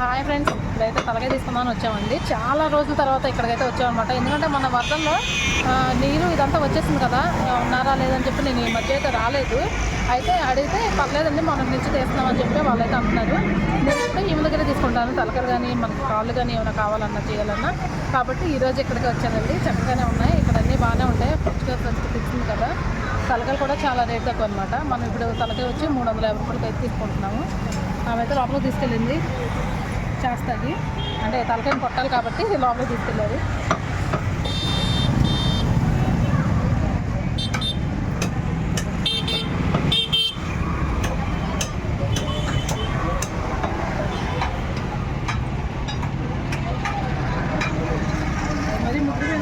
Hi friends ఇప్పుడైతే తలకాయ తీసుకుందామని వచ్చామండి. చాలా రోజుల తర్వాత ఇక్కడికైతే వచ్చామన్నమాట. ఎందుకంటే మన వర్షంలో నీరు ఇదంతా వచ్చేసింది కదా ఉన్నారా లేదని చెప్పి నేను ఈ మధ్య అయితే రాలేదు. అయితే అడిగితే పర్లేదండి మనం నుంచి తీస్తున్నామని చెప్పి వాళ్ళైతే అంటున్నారు. నేను ఇప్పుడు ఈమె దగ్గర తీసుకుంటాను తలకలు కానీ మనకి కాళ్ళు కానీ ఏమైనా కావాలన్నా చేయాలన్నా. కాబట్టి ఈరోజు ఇక్కడికి వచ్చానండి. చక్కగానే ఉన్నాయి ఇక్కడ అన్నీ బాగానే ఉంటాయి. ఫ్రెష్గా ఫ్రెష్ తెచ్చింది కదా. తలకలు కూడా చాలా రేట్ తక్కువ అనమాట మనం ఇప్పుడు తలకాయ వచ్చి మూడు వందల యాభై రూపాయలకి అయితే తీసుకుంటున్నాము. ఆమె అయితే లోపలికి తీసుకెళ్ళింది. చేస్తుంది అంటే తలకాయని కొట్టాలి కాబట్టి లోపలికి తీసుకెళ్ళారు మరి ముగ్గురు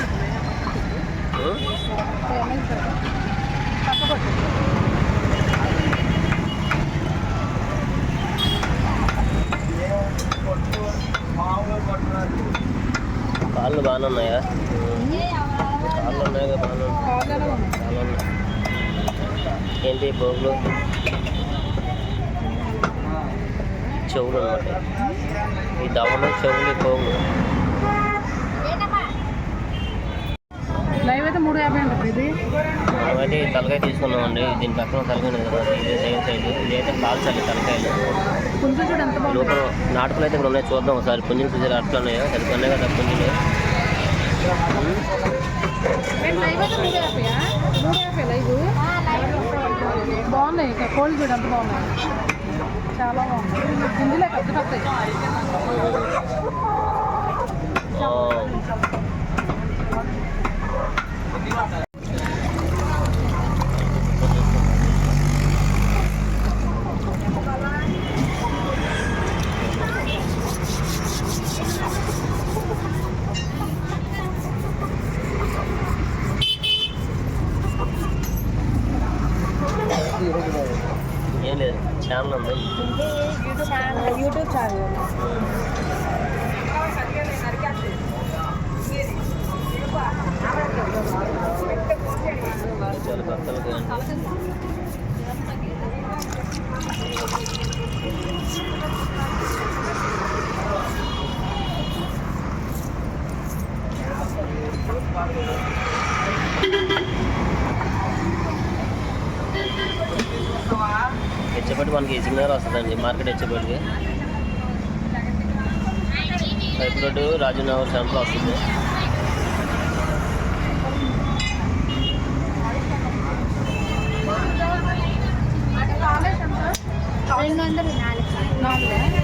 పక్కకొట్టు కాళ్ళు బాగానే ఉన్నాయా కాళ్ళు ఉన్నాయి కదా బాగానే ఉన్నాయి. కాళ్ళలో ఉంది. కాళ్ళు ఉన్నాయి ఏంటి పోగులు చెవులు అనమాట ఈ దవలు చెవులు ఇది. మనమైతే తలకాయ తీసుకున్నామండి దీని పక్కన తలకాయ ఉంది కదా ఇది సేమ్ సైజు ఇదైతే కాల్చాలి తలకాయలు. లోపల నాటుకులు అయితే ఇక్కడ ఉన్నాయి చూద్దాం ఒకసారి. పుంజులు చూసారు? అట్లా ఉన్నాయో? సరిపోయినాయి కదా పుంజులు. బాగున్నాయి కోళ్ళు చూడు ఎంత బాగున్నాయి. చాలా బాగుంది. హిందీలో పెద్ద పెద్ద ఆ, ఏం లేదు ఛానల్ ఉంది యూట్యూబ్ ఛానల్ చాలా కొత్తగా హెచ్చపట్టి మనకి సిగ్నల్ వస్తుందండి మార్కెట్ హెచ్చపట్టికి పైపు రోడ్డు రాజనగర్ సెంటర్ వస్తుంది రెండు వందలు నాలుగు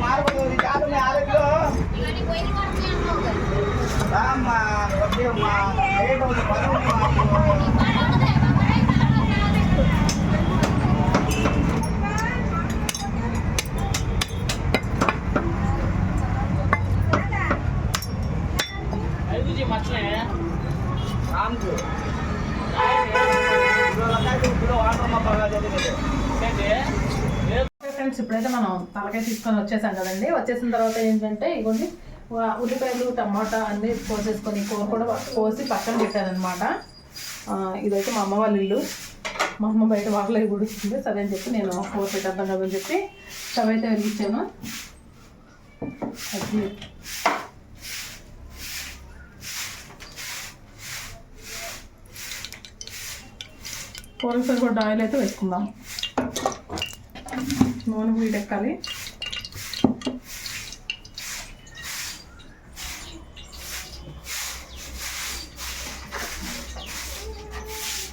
మారుకోదు చాలు ఆరోగ్యం రామ్మా వచ్చేమ్మా లేట్ అవుతుంది పని ఉంది మాకు రామ్కు ఫ్రెండ్స్ ఇప్పుడైతే మనం తలకాయ తీసుకొని వచ్చేసాం కదండి. వచ్చేసిన తర్వాత ఏంటంటే ఇవన్నీ ఉల్లిపాయలు టమాటా అన్నీ కోసేసుకొని కూర కూడా కోసి పక్కన పెట్టానమాట ఇదైతే మా అమ్మ వాళ్ళ ఇల్లు. మా అమ్మ బయట వాకలో గుడిస్తుంది సరే అని చెప్పి నేను కూర పెట్టేద్దాం కదా అని చెప్పి స్టవ్ అయితే వెలిగించాను. అది కూరకు సరిపడ్డ ఆయిల్ అయితే వేసుకుందాం. నూనె వీటెక్కాలి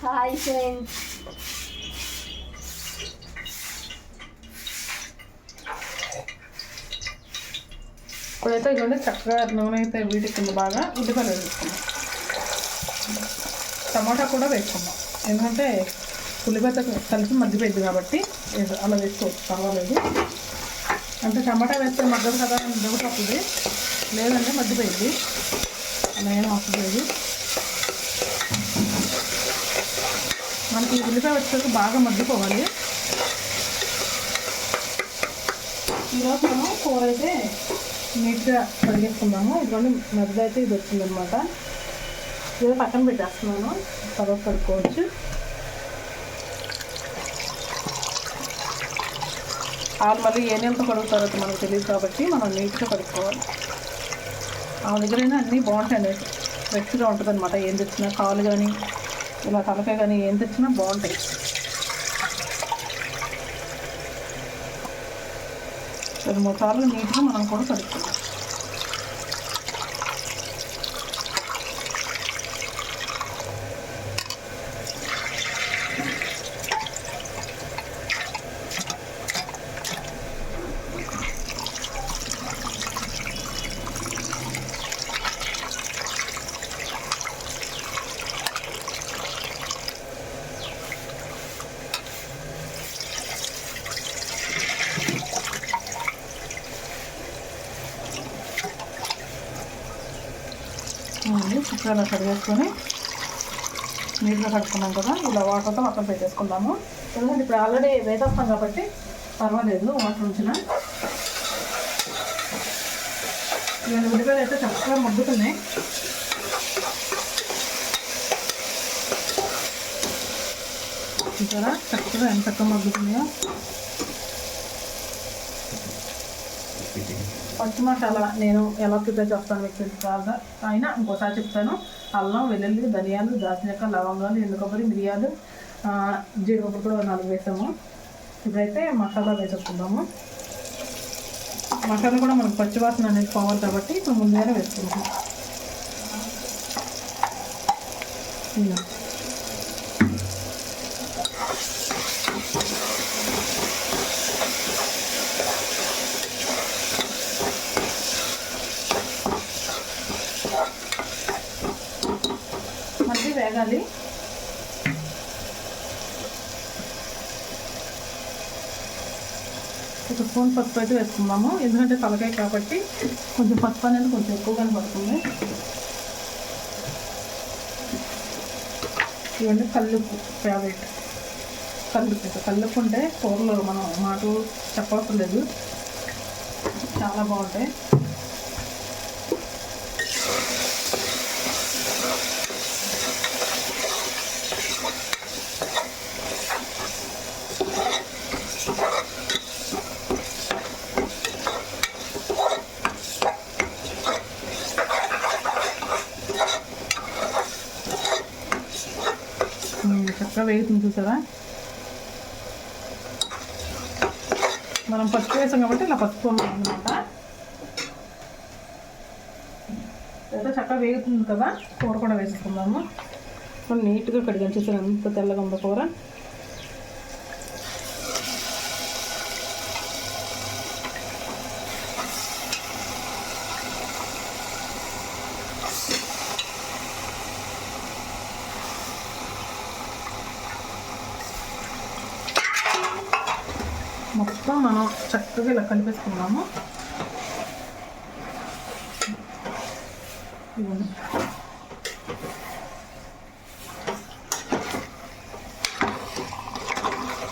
హాయ్ ఫ్రెండ్స్ ఇప్పుడైతే ఇదిగోండి చక్కగా నూనె అయితే వీటెక్కింది బాగా. ఉల్లిపాయలు వేసుకుందాం టమాటా కూడా వేసుకుందాం. ఎందుకంటే ఉల్లిపాయతో కలిపి మగ్గిపోయింది కాబట్టి అలా వేసుకోవచ్చు పర్వాలేదు అంటే టమాటా వేస్తే మగ్గదు కదా అని లేదంటే మగ్గిపోయింది. అలా ఏం అవసరం మనకి ఉల్లిపాయ వచ్చేసరికి బాగా మగ్గిపోవాలి. ఈరోజు మనం కూర అయితే నీట్గా కడిగేసుకున్నాము ఇదిగోండి మెద్ద అయితే ఇది వచ్చిందనమాట ఇది పక్కన పెట్టేస్తున్నాను. తర్వాత కడుక్కోవచ్చు. వాళ్ళు మళ్ళీ ఏ నెలతో కడుగుతారో మనకు తెలియదు కాబట్టి మనం నీట్గా కడుక్కోవాలి. ఆ దగ్గరైనా అన్నీ బాగుంటాయి ఫ్రెష్గా ఉంటుంది అనమాట ఏం తెచ్చినా కాలు కానీ ఇలా తలకాయ కానీ ఏం తెచ్చినా బాగుంటాయి. రెండు మూడు సార్లు నీట్గా మనం కూడా కడుక్కోవాలి. ఉంది చిక్కుడు ఇలా కడిగేసుకొని నీట్గా కడుక్కున్నాం కదా ఇలా వాటర్తో మొత్తం పెట్టేసుకుందాము. ఎందుకంటే ఇప్పుడు ఆల్రెడీ వేసేస్తాం కాబట్టి పర్వాలేదు వాటర్ ఉంచిన. ఇవన్నీ ఉల్లిపాయలు అయితే చక్కగా మగ్గుతున్నాయి చూసారా? చక్కగా ఎంత చక్కగా మగ్గుతున్నాయో పచ్చి మసాలా నేను ఎలా ప్రిపేర్ చేస్తాను మీకు తెలుసు కాదా. అయినా ఇంకోసారి చెప్తాను అల్లం వెల్లుల్లి ధనియాలు దాల్చిన లవంగాలు ఎండు కొబ్బరి మిరియాలు జీడిపప్పు కూడా నాలుగు వేసాము. ఇప్పుడైతే మసాలా వేసేసుకుందాము. మసాలా కూడా మనకు పచ్చివాసన అనేది పోవాలి కాబట్టి ఇప్పుడు ముందుగానే వేసుకుంటాం ఇలా. ఒక స్పూన్ పసుపు అయితే వేసుకుందాము. ఎందుకంటే తలకాయ కాబట్టి కొంచెం పసుపు అనేది కొంచెం ఎక్కువగానే పడుతుంది ఇవన్నీ కల్లుప్పు ఫేవరెట్ కల్లుప్పు కల్లుప్పు ఉంటే కూరలో మనం మాకు చెప్పవసరం లేదు. చాలా బాగుంటాయి ఉమ్, చక్కగా వేగుతుంది చూసారా మనం పసుపు వేసాం కాబట్టి ఇలా పసుపు అనమాట లేదా చక్కగా వేగుతుంది కదా? కూర కూడా వేసుకుందాము నీట్గా కడిగాను చూసారు? ఎంత తెల్లగా ఉంది కూర మొత్తం మనం చక్కగా ఇలా కలిపేసుకున్నాము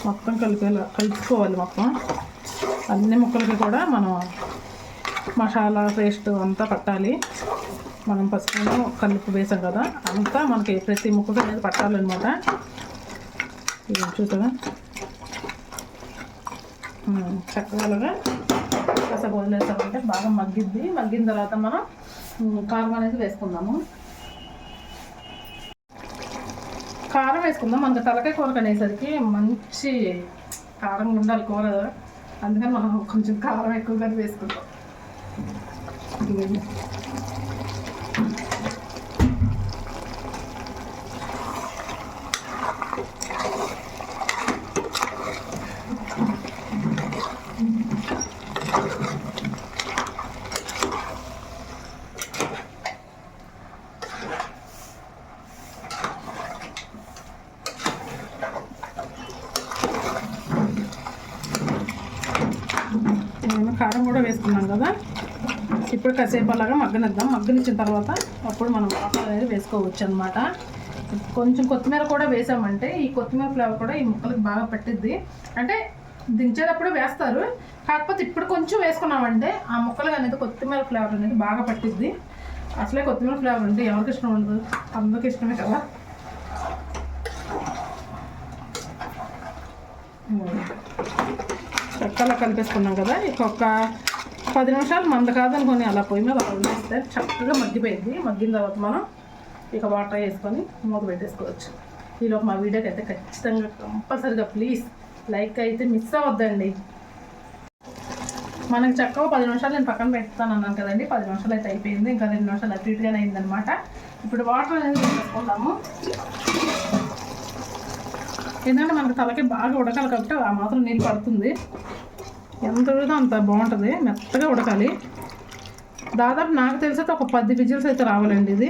మొత్తం కలిపేలా కలుపుకోవాలి మొత్తం. అన్ని ముక్కలకి కూడా మనం మసాలా పేస్ట్ అంతా పట్టాలి. మనం పసుపు కలుపు వేసాం కదా అంతా మనకి ప్రతి ముక్కకి అనేది పట్టాలన్నమాట. ఇది చూసారా? చక్కగా అలాగా కాసేపు వదిలేసామంటే బాగా మగ్గిద్ది. మగ్గిన తర్వాత మనం కారం అనేది వేసుకుందాము. కారం వేసుకుందాం. మనకు తలకాయ కూర అనేసరికి మంచి కారం ఉండాలి కూర. అందుకని మనం కొంచెం కారం ఎక్కువగా వేసుకుంటాం ఇదిగోండి. నేను కారం కూడా వేసుకున్నాం కదా ఇప్పుడు కాసేపు అలాగా మగ్గనిద్దాం. మగ్గనిచ్చిన తర్వాత అప్పుడు మనం వాటర్ అనేది వేసుకోవచ్చు అనమాట కొంచెం కొత్తిమీర కూడా వేసామంటే ఈ కొత్తిమీర ఫ్లేవర్ కూడా ఈ ముక్కలకు బాగా పట్టిద్ది. అంటే దించేటప్పుడు వేస్తారు. కాకపోతే ఇప్పుడు కొంచెం వేసుకున్నామంటే ఆ ముక్కలకు అనేది కొత్తిమీర ఫ్లేవర్ అనేది బాగా పట్టిద్ది. అసలే కొత్తిమీర ఫ్లేవర్ అంటే ఎవరికి ఇష్టం ఉండదు. అందరికి ఇష్టమే కదా. చక్కగా కలిపేసుకున్నాం కదా. ఇక ఒక పది నిమిషాలు మంద కాదనుకొని అలా పొయ్యి మీద అలా వదిలేస్తే చక్కగా మగ్గిపోయింది. మగ్గిన తర్వాత మనం ఇక వాటర్ వేసుకొని మూత పెట్టేసుకోవచ్చు. ఈలోపు మా వీడియోకి అయితే ఖచ్చితంగా కంపల్సరీగా ప్లీజ్ లైక్ అయితే మిస్ అవ్వద్దండి. మనకి చక్కగా పది నిమిషాలు నేను పక్కన పెడతాను అన్నాను కదండి. పది నిమిషాలు అయితే అయిపోయింది. ఇంకా రెండు నిమిషాలు అటు ఇటుగానే అయిందనమాట ఇప్పుడు వాటర్ అనేది వేసుకుందాము. ఎందుకంటే మనకు తలకి బాగా ఉడకాలి కాబట్టి ఆ మాత్రం నీళ్ళు పడుతుంది. ఎంత ఉడితే అంత బాగుంటుంది. మెత్తగా ఉడకాలి. దాదాపు నాకు తెలిసి అయితే ఒక పది విజిల్స్ అయితే రావాలండి ఇది.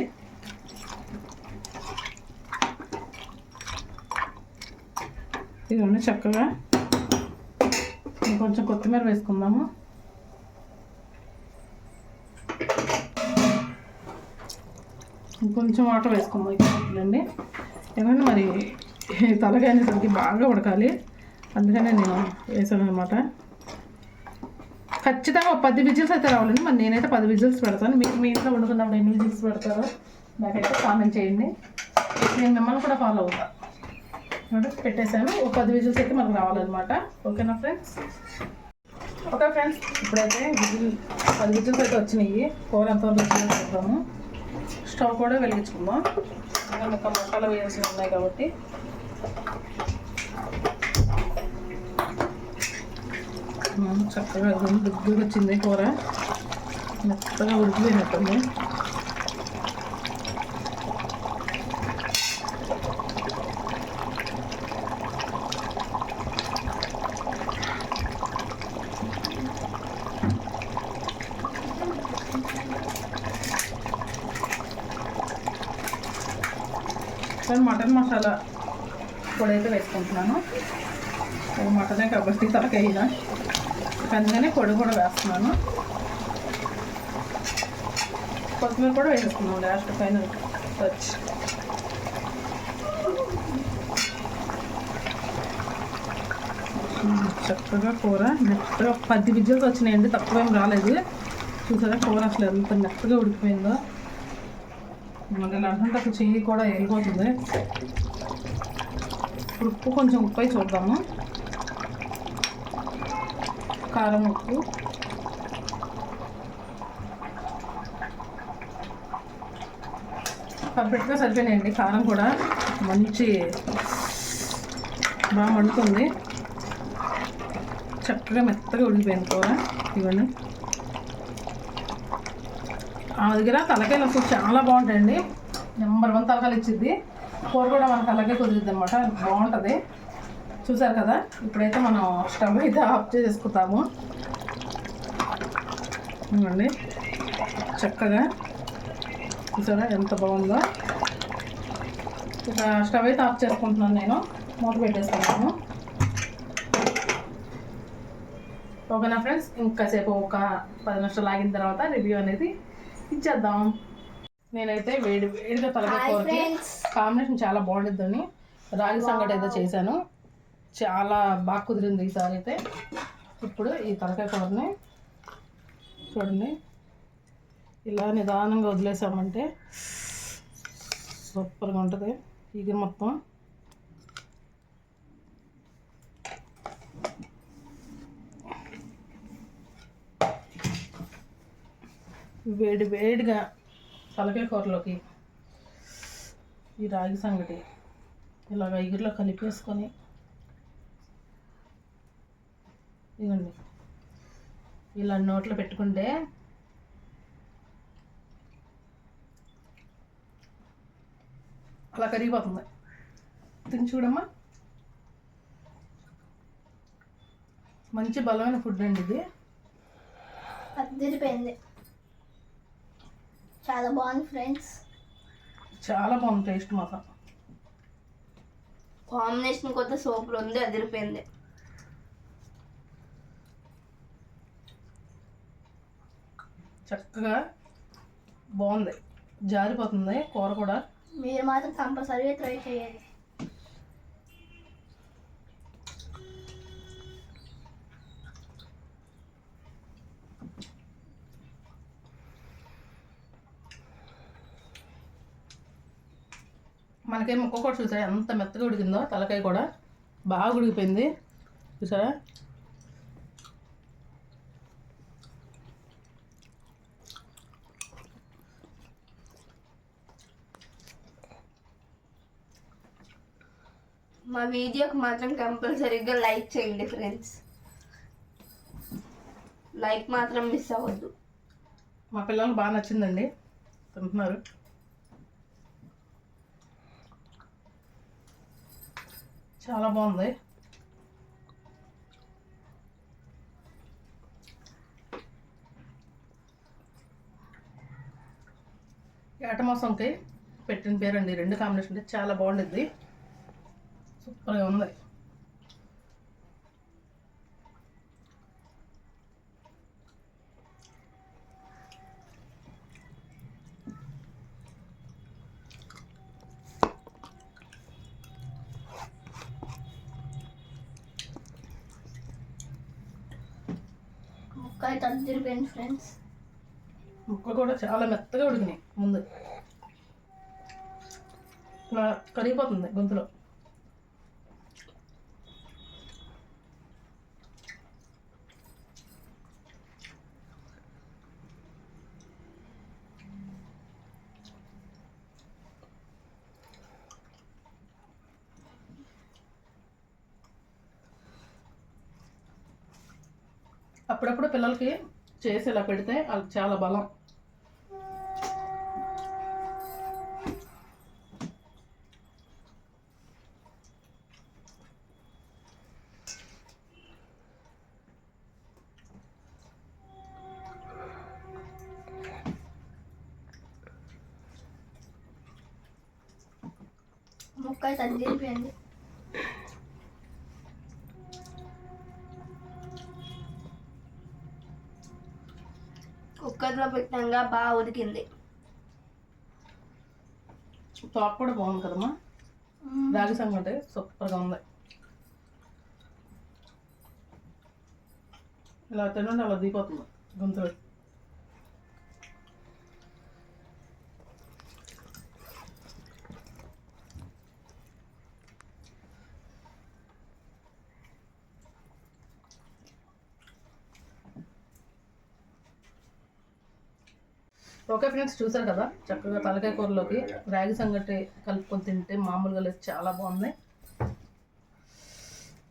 ఇదిగోండి చక్కగా. కొంచెం కొత్తిమీర వేసుకుందాము. ఇంకొంచెం వాటర్ వేసుకుందాం ఇక్కడండి ఎందుకంటే మరి తలకాయ అనేసరికి బాగా ఉడకాలి. అందుకనే నేను వేసాను అనమాట ఖచ్చితంగా ఒక పది విజిల్స్ అయితే రావాలండి. మరి నేనైతే పది విజిల్స్ పెడతాను. మీకు మీ ఇంట్లో వండుకున్నప్పుడు ఎన్ని విజిల్స్ పెడతారో నాకైతే కామెంట్ చేయండి. నేను మిమ్మల్ని కూడా ఫాలో అవుతా. పెట్టేశాను. ఒక పది విజిల్స్ అయితే మనకు రావాలన్నమాట. ఓకేనా ఫ్రెండ్స్? ఓకే ఫ్రెండ్స్ ఇప్పుడైతే విజిల్ పది విజిల్స్ అయితే వచ్చినాయి. కూర ఎంతవరకు వచ్చిందో చూద్దాము. స్టవ్ కూడా వెలిగించుకుందాం. ఇంకా ఇంకా మసాలా వేయాల్సి ఉన్నాయి కాబట్టి. మనం చక్కగా దుగ్గుగా వచ్చింది కూర. మెత్తగా ఉడికిపోయినట్టుంది నేను మటన్ మసాలా పొడి అయితే వేసుకుంటున్నాను. మటనే కాబట్టి తలకాయ అందుకనే పొడి కూడా వేస్తున్నాను. కొత్తిమీర కూడా వేసేస్తున్నాం లాస్ట్ పైన వచ్చి చక్కగా కూర మెత్తగా పది విజిల్స్ వచ్చినాయండి తక్కువ ఏం రాలేదు. చూసారా కూర అసలు ఎంత మెత్తగా ఉడికిపోయిందో. మళ్ళీ అంటే అసలు చెయ్యి కూడా వెళ్ళిపోతుంది ఇప్పుడు ఉప్పు కొంచెం ఉప్పు అయి చూద్దాము. కారం ఉప్పు పర్ఫెక్ట్గా సరిపోయినాయండి. కారం కూడా మంచి బాగా మండుతుంది. చక్కగా మెత్తగా ఉడికిపోయింది కూర. ఇవన్నీ ఆ దగ్గర తలకాయలు అసలు చాలా బాగుంటాయండి. నెంబర్ వన్ తలకాయలు ఇచ్చింది కూర కూడా మన తలకాయ కుదిరిద్ది అనమాట బాగుంటుంది. చూసారు కదా? ఇప్పుడైతే మనం స్టవ్ అయితే ఆఫ్ చేసుకుంటాము ఇవ్వండి. చక్కగా. చూసారా ఎంత బాగుందో? ఇక స్టవ్ అయితే ఆఫ్ చేసుకుంటున్నాను నేను. మూత పెట్టేసుకున్నాను ఓకేనా ఫ్రెండ్స్? ఇంకాసేపు ఒక పది నిమిషాలు ఆగిన తర్వాత రివ్యూ అనేది ఇచ్చేద్దాం. నేనైతే వేడి వేడిగా తలకాయ. కాంబినేషన్ చాలా బాగుంటుందని రాగి సంగటి అయితే చేశాను. చాలా బాగా కుదిరింది ఈసారి అయితే. ఇప్పుడు ఈ తలకాయ కూరని చూడండి. ఇలా నిదానంగా వదిలేసామంటే సూపర్గా ఉంటుంది. ఈగిరి మొత్తం వేడి వేడిగా తలకాయ కూరలోకి ఈ రాగి సంగటి ఇలాగ ఎగురులో కలిపేసుకొని ఇవ్వండి ఇలా నోట్లో పెట్టుకుంటే అలా కరిగిపోతుంది. తిని చూడమ్మా. మంచి బలమైన ఫుడ్ అండి ఇది. అద్దరిపోయింది చాలా బాగుంది ఫ్రెండ్స్. చాలా బాగుంది టేస్ట్ మాత్రం. కాంబినేషన్ కొత్త సూపర్ ఉంది అదిరిపోయింది. చక్కగా బాగుంది. జారిపోతుంది కూర కూడా. మీరు మాత్రం కంపల్సరీగా ట్రై చేయండి మనకేం ముక్క కూడా చూసారా? ఎంత మెత్తగా ఉడికిందో తలకాయ కూడా బాగా ఉడికిపోయింది. చూసారా? మా వీడియోకి మాత్రం కంపల్సరీగా లైక్ చేయండి ఫ్రెండ్స్. లైక్ మాత్రం మిస్ అవ్వద్దు. మా పిల్లలకు బాగా నచ్చిందండి. తింటున్నారు. చాలా బాగుంది. ఏటమాసంకి పెట్టిన పేరండి. రెండు కాంబినేషన్ చాలా బాగుండిద్ది. సూపర్గా ఉంది ముక్క ఫ్రెండ్స్. ముక్కలు కూడా చాలా మెత్తగా ఉడికినాయి ముందు. కరిగిపోతుంది గొంతులో. పిల్లలకి చేసి ఇలా పెడితే వాళ్ళకి చాలా బలం. ముక్క అయితే పెట్టంగా బాగా ఉడికింది టాప్ కూడా బాగుంది కదమ్మా. రాగి సంగటి సూపర్గా ఉంది. ఇలా తినండి అలా దిగిపోతుంది. గొంతులో ఓకే ఫ్రెండ్స్ చూసారు కదా? చక్కగా తలకాయ కూరలోకి రాగి సంగటి కలుపుకొని తింటే మామూలుగా లేదు చాలా బాగున్నాయి.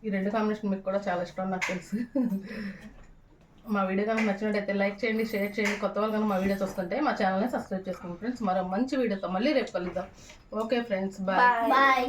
ఈ రెండు కాంబినేషన్ మీకు కూడా చాలా ఇష్టం నాకు తెలుసు. మా వీడియో కనుక నచ్చినట్టయితే లైక్ చేయండి షేర్ చేయండి. కొత్త వాళ్ళు కనుక మా వీడియోస్ వస్తుంటే మా ఛానల్ని సబ్స్క్రైబ్ చేసుకోండి ఫ్రెండ్స్. మరో మంచి వీడియోతో మళ్ళీ రేపు కలుద్దాం. Okay friends bye. బాయ్.